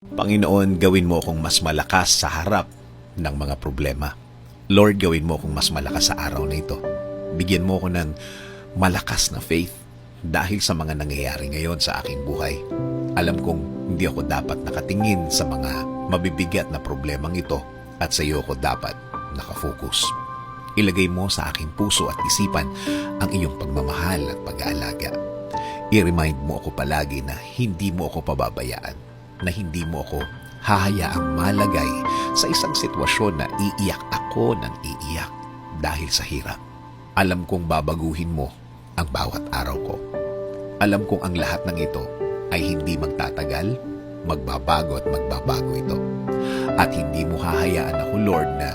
Panginoon, gawin mo akong mas malakas sa harap ng mga problema. Lord, gawin mo akong mas malakas sa araw na ito. Bigyan mo ako ng malakas na faith dahil sa mga nangyayari ngayon sa aking buhay. Alam kong hindi ako dapat nakatingin sa mga mabibigat na problemang ito at sa iyo ako dapat nakafocus. Ilagay mo sa aking puso at isipan ang iyong pagmamahal at pag-aalaga. I-remind mo ako palagi na hindi mo ako pababayaan, na hindi mo ako hahayaang malagay sa isang sitwasyon na iiyak ako ng iiyak dahil sa hirap. Alam kong babaguhin mo ang bawat araw ko. Alam kong ang lahat ng ito ay hindi magtatagal, magbabago at magbabago ito. At hindi mo hahayaan ako, Lord, na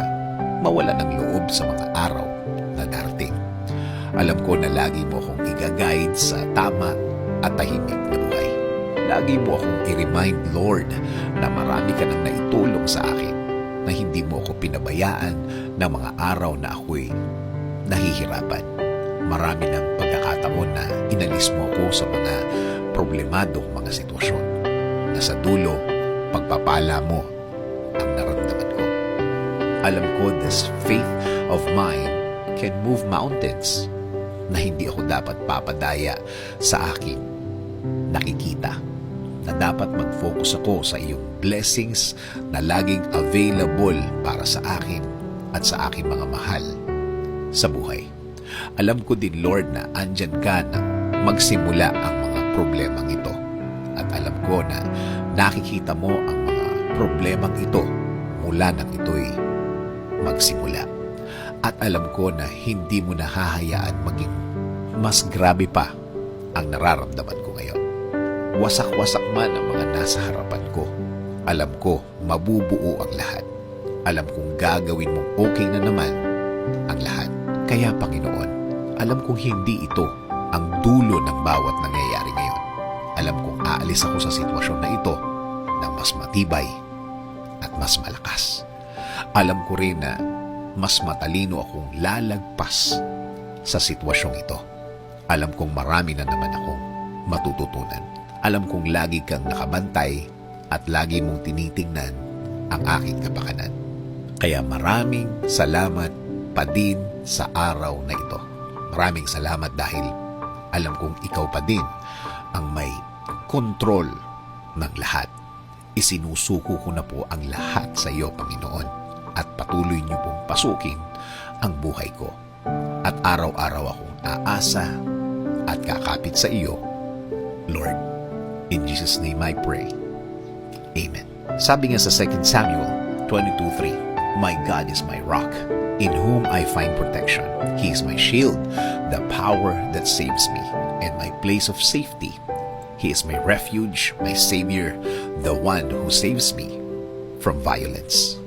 mawala ng loob sa mga araw na darating. Alam ko na lagi mo akong i-guide sa tama at tahimik na buhay. Lagi mo akong i-remind, Lord, na marami ka nang naitulong sa akin na hindi mo ako pinabayaan ng mga araw na ako'y nahihirapan. Marami ng pagkakataon na inalis mo ako sa mga problemadong mga sitwasyon na sa dulo, pagpapala mo ang naramdaman ko. Alam ko this faith of mine can move mountains na hindi ako dapat papadaya sa aking nakikita na dapat mag-focus ako sa iyong blessings na laging available para sa akin at sa aking mga mahal sa buhay. Alam ko din, Lord, na andyan ka na magsimula ang mga problemang ito. At alam ko na nakikita mo ang mga problemang ito mula nang ito'y magsimula. At alam ko na hindi mo nahahayaan maging mas grabe pa ang nararamdaman ko ngayon. Wasak-wasak man ang mga nasa harapan ko. Alam ko, mabubuo ang lahat. Alam kong gagawin mong okay na naman ang lahat. Kaya Panginoon, alam kong hindi ito ang dulo ng bawat nangyayari ngayon. Alam kong aalis ako sa sitwasyon na ito ng mas matibay at mas malakas. Alam ko rin na mas matalino akong lalagpas sa sitwasyong ito. Alam kong marami na naman akong matututunan. Alam kong lagi kang nakabantay at lagi mong tinitingnan ang aking kapakanan. Kaya maraming salamat pa din sa araw na ito. Maraming salamat dahil alam kong ikaw pa din ang may kontrol ng lahat. Isinusuko ko na po ang lahat sa iyo, Panginoon, at patuloy niyo pong pasukin ang buhay ko. At araw-araw akong aasa at kakapit sa iyo, Lord. In Jesus' name I pray. Amen. Sabi nga sa 2 Samuel 22.3, My God is my rock, in whom I find protection. He is my shield, the power that saves me, and my place of safety. He is my refuge, my Savior, the one who saves me from violence.